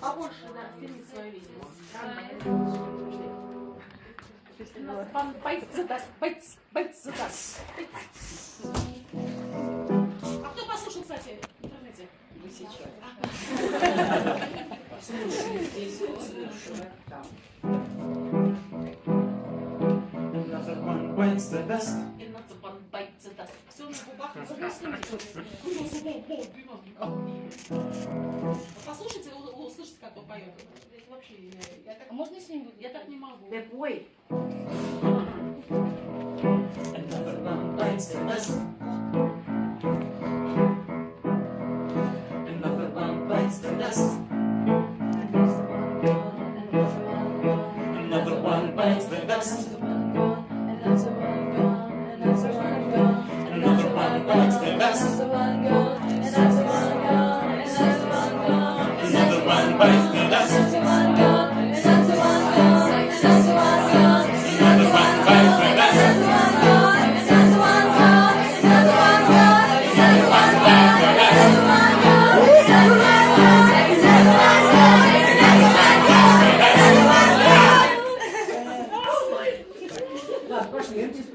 Побольше, да, фильмик свое видео. Пан Байц задаст, Байц, Байц задаст. А кто послушал, кстати, в интернете? Вы сейчас. Слушай, здесь вот слушай, там. Another one bites the dust. И надо пан Байц задаст. Все на губах, Я так... Можно с ним буду? Я так не могу. Ты пой. Another one bites the dust. Gosto muito disso,